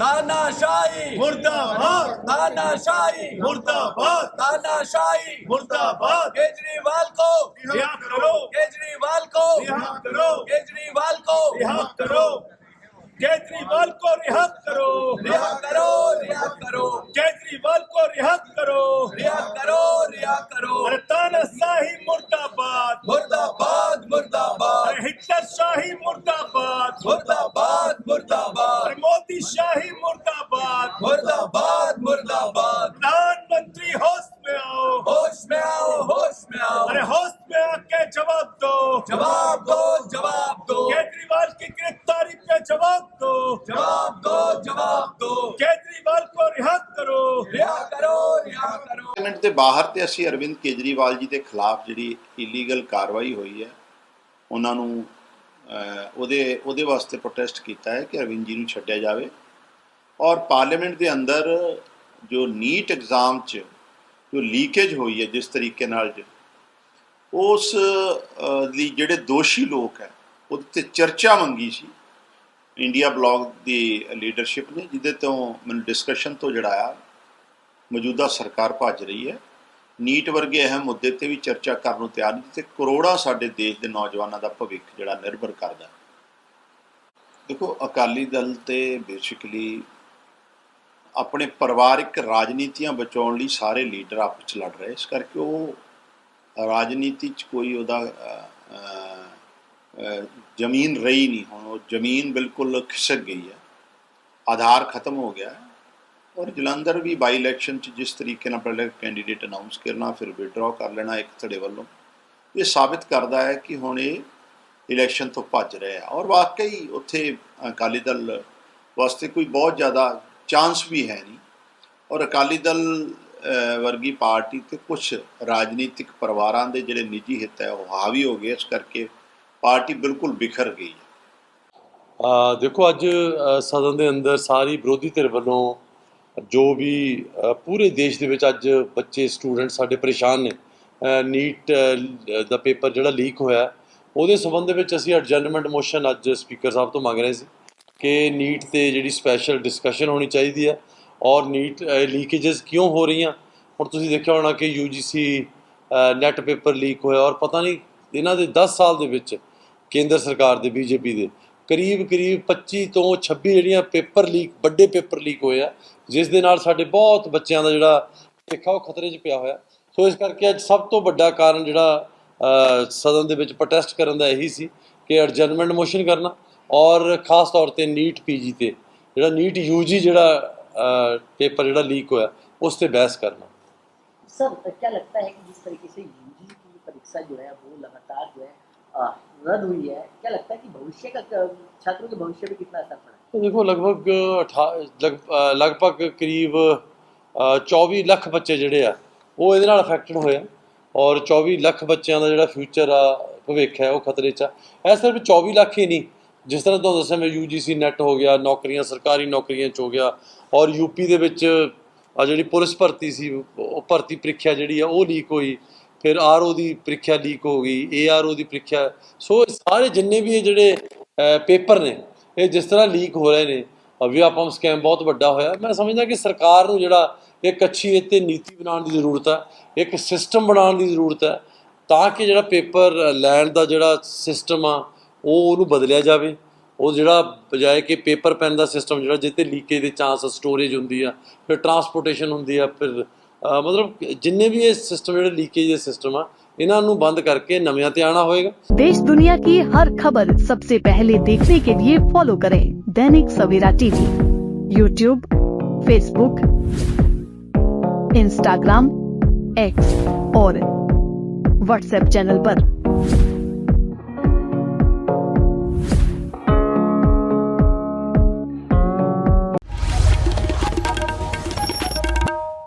तानाशाही मुर्दाबाद तानाशाही मुर्दाबाद तानाशाही मुर्दाबाद केजरीवाल को रिहा करो केजरीवाल को रिहा करो केजरीवाल को रिहा करो केजरीवाल को रिहा करो रिहा करो रिहा करो केजरीवाल को रिहा करो रिहा करो रिहा करो जवाब दो जवाब दो जवाब दो केजरीवाल को रिहा करो रिहा करो रिहा करो ਪਾਰਲੀਮੈਂਟ ਦੇ ਬਾਹਰ ਤੇ ਅਸੀਂ ਅਰਵਿੰਦ ਕੇਜਰੀਵਾਲ ਜੀ ਦੇ ਖਿਲਾਫ ਜਿਹੜੀ ਇਲੀਗਲ ਕਾਰਵਾਈ ਹੋਈ ਹੈ ਉਹਨਾਂ ਨੂੰ ਅਹ, ਉਹਦੇ ਉਹਦੇ ਵਾਸਤੇ ਪ੍ਰੋਟੈਸਟ ਕੀਤਾ ਹੈ ਕਿ ਅਰਵਿੰਦ ਜੀ ਨੂੰ ਛੱਡਿਆ ਜਾਵੇ ਔਰ ਪਾਰਲੀਮੈਂਟ ਦੇ ਅੰਦਰ ਜੋ ਨੀਟ ਐਗਜ਼ਾਮ 'ਚ ਜੋ ਲੀਕੇਜ ਹੋਈ ਹੈ ਜਿਸ ਤਰੀਕੇ ਨਾਲ ਜ- ਉਸ ਅਹ, ਲਈ ਜਿਹੜੇ ਦੋਸ਼ੀ ਲੋਕ ਹੈ ਉਹਦੇ ਤੇ ਚਰਚਾ ਮੰਗੀ ਸੀ ਇੰਡੀਆ ਬਲੌਗ ਦੀ ਲੀਡਰਸ਼ਿਪ ਨੇ, ਜਿਹਦੇ ਤੋਂ ਮੈਨੂੰ ਡਿਸਕਸ਼ਨ ਤੋਂ ਜਿਹੜਾ ਆ, ਮੌਜੂਦਾ ਸਰਕਾਰ ਭੱਜ ਰਹੀ ਹੈ। ਨੀਟ ਵਰਗੇ ਅਹਿਮ ਮੁੱਦੇ ਤੇ ਵੀ ਚਰਚਾ ਕਰਨ ਨੂੰ ਤਿਆਰ ਨਹੀਂ ਤੇ ਕਰੋੜਾਂ ਸਾਡੇ ਦੇਸ਼ ਦੇ ਨੌਜਵਾਨਾਂ ਦਾ ਭਵਿੱਖ ਜਿਹੜਾ ਨਿਰਭਰ ਕਰਦਾ ਦੇਖੋ, ਅਕਾਲੀ ਦਲ ਤੇ ਬੇਸਿਕਲੀ ਆਪਣੇ ਪਰਿਵਾਰਿਕ ਰਾਜਨੀਤੀਆਂ ਬਚਾਉਣ ਲਈ ਸਾਰੇ ਲੀਡਰ ਆਪਸ ਚ ਲੜ ਰਹੇ। ਇਸ ਕਰਕੇ ਉਹ ਰਾਜਨੀਤੀ ਚ ਕੋਈ ਉਹਦਾ ਜ਼ਮੀਨ ਰਹੀ ਨਹੀਂ, ਹੁਣ ਉਹ ਜ਼ਮੀਨ ਬਿਲਕੁਲ ਖਿਸਕ ਗਈ ਹੈ। ਆਧਾਰ ਖਤਮ ਹੋ ਗਿਆ ਔਰ ਜਲੰਧਰ ਵੀ ਬਾਈ ਇਲੈਕਸ਼ਨ ਚ ਜਿਸ ਤਰੀਕੇ ਨਾਲ ਪਹਿਲੇ ਕੈਂਡੀਡੇਟ ਅਨਾਉਂਸ ਕਰਨਾ, ਫਿਰ ਵਿਡਰਾਅ ਕਰ ਲੈਣਾ ਇੱਕ ਧੜੇ ਵੱਲੋਂ, ਇਹ ਸਾਬਿਤ ਕਰਦਾ ਹੈ ਕਿ ਹੁਣ ਇਹ ਇਲੈਕਸ਼ਨ ਤੋਂ ਭੱਜ ਰਹੇ ਆ। ਔਰ ਵਾਕਈ ਉੱਥੇ ਅਕਾਲੀ ਦਲ ਵਾਸਤੇ ਕੋਈ ਬਹੁਤ ਜ਼ਿਆਦਾ ਚਾਂਸ ਵੀ ਹੈ ਨਹੀਂ। ਔਰ ਅਕਾਲੀ ਦਲ ਵਰਗੀ ਪਾਰਟੀ ਤੇ ਕੁਝ ਰਾਜਨੀਤਿਕ ਪਰਿਵਾਰਾਂ ਦੇ ਜਿਹੜੇ ਨਿੱਜੀ ਹਿੱਤ ਹੈ, ਉਹ ਹਾਵੀ ਹੋ ਗਏ ਇਸ ਕਰਕੇ। ਪਾਰਟੀ ਬਿਲਕੁਲ ਬਿਖਰ ਗਈ ਆ ਦੇਖੋ ਅੱਜ ਸਦਨ ਦੇ ਅੰਦਰ ਸਾਰੀ ਵਿਰੋਧੀ ਧਿਰ ਵੱਲੋਂ ਜੋ ਵੀ ਪੂਰੇ ਦੇਸ਼ ਦੇ ਵਿੱਚ ਅੱਜ ਬੱਚੇ, ਸਟੂਡੈਂਟ ਸਾਡੇ ਪਰੇਸ਼ਾਨ ਨੇ। ਨੀਟ ਦਾ ਪੇਪਰ ਜਿਹੜਾ ਲੀਕ ਹੋਇਆ, ਉਹਦੇ ਸੰਬੰਧ ਵਿੱਚ ਅਸੀਂ ਅਡਜਰਨਮੈਂਟ ਮੋਸ਼ਨ ਅੱਜ ਸਪੀਕਰ ਸਾਹਿਬ ਤੋਂ ਮੰਗ ਰਹੇ ਸੀ ਕਿ ਨੀਟ ਤੇ ਜਿਹੜੀ ਸਪੈਸ਼ਲ ਡਿਸਕਸ਼ਨ ਹੋਣੀ ਚਾਹੀਦੀ ਹੈ ਔਰ ਨੀਟ ਲੀਕੇजेस ਕਿਉਂ ਹੋ ਰਹੀਆਂ? ਹੁਣ ਤੁਸੀਂ ਦੇਖਿਆ ਹੋਣਾ ਕਿ UGC ਨੈਟ ਪੇਪਰ ਲੀਕ ਹੋਇਆ ਔਰ ਪਤਾ ਨਹੀਂ, ਇਹਨਾਂ ਦੇ 10 ਸਾਲ ਦੇ ਵਿੱਚ ਕੇਂਦਰ ਸਰਕਾਰ ਦੇ ਬੀਜੇਪੀ ਦੇ ਕਰੀਬ ਕਰੀਬ 25 ਤੋਂ 26 ਜਿਹੜੀਆਂ ਪੇਪਰ ਲੀਕ ਵੱਡੇ ਪੇਪਰ ਲੀਕ ਹੋਏ ਆ ਜਿਸ ਦੇ ਨਾਲ ਸਾਡੇ ਬਹੁਤ ਬੱਚਿਆਂ ਦਾ ਜਿਹੜਾ ਭਵਿੱਖ ਆ ਉਹ ਖਤਰੇ 'ਚ ਪਿਆ ਹੋਇਆ ਸੋ ਇਸ ਕਰਕੇ ਅੱਜ ਸਭ ਤੋਂ ਵੱਡਾ ਕਾਰਨ ਜਿਹੜਾ ਅ, ਸਦਨ ਦੇ ਵਿੱਚ ਪ੍ਰੋਟੈਸਟ ਕਰਨ ਦਾ ਇਹੀ ਸੀ ਕਿ ਅਡਜਰਨਮੈਂਟ ਮੋਸ਼ਨ ਕਰਨਾ ਔਰ ਖਾਸ ਤੌਰ ਤੇ ਨੀਟ ਪੀਜੀ ਤੇ ਜਿਹੜਾ ਨੀਟ ਯੂਜੀ ਜਿਹੜਾ ਪੇਪਰ ਜਿਹੜਾ ਲੀਕ ਹੋਇਆ ਉਸ ਤੇ ਬਹਿਸ ਕਰਨਾ सर क्या लगता है कि जिस तरीके से यूजी की परीक्षा जो है वो लगातार जो है अ, रद्द हुई है क्या लगता है कि भविष्य का छात्रों के भविष्य में कितना असर पड़ा है तो देखो लगभग ਅਠਾ- ਲਗ- ਅ, ਲਗਭਗ ਕਰੀਬ ਅ, 24 ਲੱਖ ਬੱਚੇ ਜਿਹੜੇ ਆ ਉਹ ਇਹਦੇ ਨਾਲ ਅਫੈਕਟਡ ਹੋਏ ਆ ਔਰ 24 ਲੱਖ ਬੱਚਿਆਂ ਦਾ ਜਿਹੜਾ ਫਿਊਚਰ ਆ ਭਵਿੱਖ ਹੈ ਉਹ ਖਤਰੇ 'ਚ ਆ ਇਹ ਸਿਰਫ 24 ਲੱਖ ਹੀ ਨਹੀਂ ਜਿਸ ਤਰ੍ਹਾਂ ਤੁਹਾਨੂੰ ਦੱਸਿਆ ਮੈਂ UGC ਨੈਟ ਹੋ ਗਿਆ ਨੌਕਰੀਆਂ ਸਰਕਾਰੀ ਨੌਕਰੀਆਂ 'ਚ ਹੋ ਗਿਆ ਔਰ ਯੂਪੀ ਦੇ ਵਿੱਚ ਆ ਜਿਹੜੀ ਪੁਲਿਸ ਭਰਤੀ ਸੀ ਉਹ ਭਰਤੀ ਪ੍ਰੀਖਿਆ ਜਿਹੜੀ ਆ ਉਹ ਲੀਕ ਹੋਈ ਫਿਰ ਆਰਓ ਦੀ ਪ੍ਰੀਖਿਆ ਲੀਕ ਹੋ ਗਈ ਏਆਰਓ ਦੀ ਪ੍ਰੀਖਿਆ। ਸੋ ਇਹ ਸਾਰੇ ਜਿੰਨੇ ਵੀ ਇਹ ਜਿਹੜੇ ਪੇਪਰ ਨੇ, ਇਹ ਜਿਸ ਤਰ੍ਹਾਂ ਲੀਕ ਹੋ ਰਹੇ ਨੇ ਵਿਆਪਮ ਸਕੈਮ ਬਹੁਤ ਵੱਡਾ ਹੋਇਆ। ਮੈਂ ਸਮਝਦਾ ਕਿ ਸਰਕਾਰ ਨੂੰ ਜਿਹੜਾ ਇੱਕ ਅੱਛੀ ਇੱਥੇ ਨੀਤੀ ਬਣਾਉਣ ਦੀ ਜ਼ਰੂਰਤ ਹੈ ਇੱਕ ਸਿਸਟਮ ਬਣਾਉਣ ਦੀ ਜ਼ਰੂਰਤ ਹੈ ਤਾਂ ਕਿ ਜਿਹੜਾ ਪੇਪਰ ਲੈਣ ਦਾ ਜਿਹੜਾ ਸਿਸਟਮ ਆ, ਉਹ ਉਹਨੂੰ ਬਦਲਿਆ ਜਾਵੇ। ਉਹ ਜਿਹੜਾ ਬਜਾਏ ਕਿ ਪੇਪਰ ਪੈਨ ਦਾ ਸਿਸਟਮ ਜਿਹੜਾ ਜਿੱਤੇ ਲੀਕੇਜ ਦੇ ਚਾਂਸ ਸਟੋਰੇਜ ਹੁੰਦੀ ਆ, ਫਿਰ ਟਰਾਂਸਪੋਰਟੇਸ਼ਨ ਹੁੰਦੀ ਆ, ਫਿਰ ਮਤਲਬ ਜਿੰਨੇ ਵੀ ਇਹ ਸਿਸਟਮ ਜਿਹੜੇ ਲੀਕੇਜ ਦੇ ਸਿਸਟਮ ਆ ਇਹਨਾਂ ਨੂੰ ਬੰਦ ਕਰਕੇ ਨਵਿਆਂ ਤੇ ਆਣਾ ਹੋਏਗਾ देश दुनिया की हर खबर सबसे पहले देखने के लिए फॉलो करें Dainik Savera TV YouTube Facebook Instagram X और व्हाट्सएप चैनल पर।